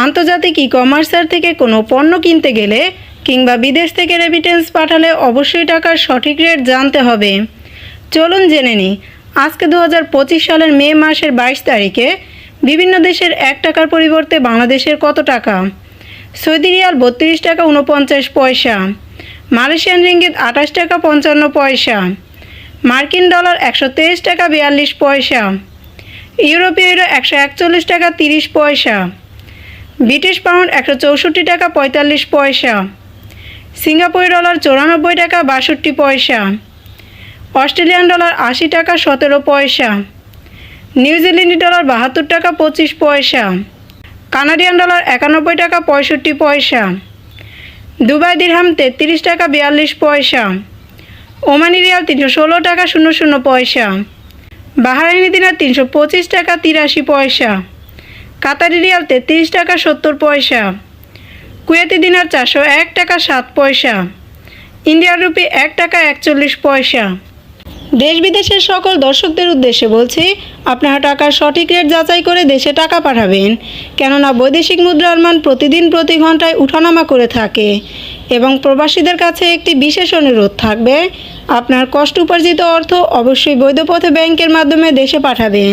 আন্তর্জাতিক ই কমার্সার থেকে কোনো পণ্য কিনতে গেলে কিংবা বিদেশ থেকে রেমিটেন্স পাঠালে অবশ্যই টাকার সঠিক রেট জানতে হবে। চলুন জেনে নিই, আজকে দু হাজার পঁচিশ সালের মে মাসের বাইশ তারিখে বিভিন্ন দেশের এক টাকার পরিবর্তে বাংলাদেশের কত টাকা? সৌদি রিয়াল বত্রিশ টাকা উনপঞ্চাশ পয়সা, মালয়েশিয়ান রিঙ্গিত আঠাশ টাকা পঞ্চান্ন পয়সা, মার্কিন ডলার একশো তেইশ টাকা বিয়াল্লিশ পয়সা, ইউরোপীয় ইউরো একশো একচল্লিশ টাকা তিরিশ পয়সা ব্রিটিশ পাউন্ড একশো চৌষট্টি টাকা পঁয়তাল্লিশ পয়সা। সিঙ্গাপুরি ডলার চৌরানব্বই টাকা বাষট্টি পয়সা। অস্ট্রেলিয়ান ডলার আশি টাকা সতেরো পয়সা। নিউজিল্যান্ড ডলার বাহাত্তর টাকা পঁচিশ পয়সা। কানাডিয়ান ডলার একানব্বই টাকা পঁয়ষট্টি পয়সা। দুবাই দিরহাম তেত্রিশ টাকা বিয়াল্লিশ পয়সা। ওমানি রিয়াল তিনশো ষোলো টাকা শূন্য শূন্য পয়সা। বাহারাইনি দিনার তিনশো পঁচিশ টাকা তিরাশি পয়সা। কাতারি রিয়াল তেত্রিশ টাকা সত্তর পয়সা। কুয়েতি দিনার চারশো এক টাকা সাত পয়সা। ইন্ডিয়ান রুপি এক টাকা একচল্লিশ পয়সা। দেশ বিদেশের সকল দর্শকদের উদ্দেশ্যে বলছি, আপনারা টাকার সঠিক রেট যাচাই করে দেশে টাকা পাঠাবেন। কেননা বৈদেশিক মুদ্রার মান প্রতিদিন প্রতি ঘন্টায় উঠানামা করে থাকে এবং প্রবাসীদের কাছে একটি বিশেষ অনুরোধ থাকবে, আপনার কষ্ট উপার্জিত অর্থ অবশ্যই বৈধ পথে ব্যাংকের মাধ্যমে দেশে পাঠাবেন।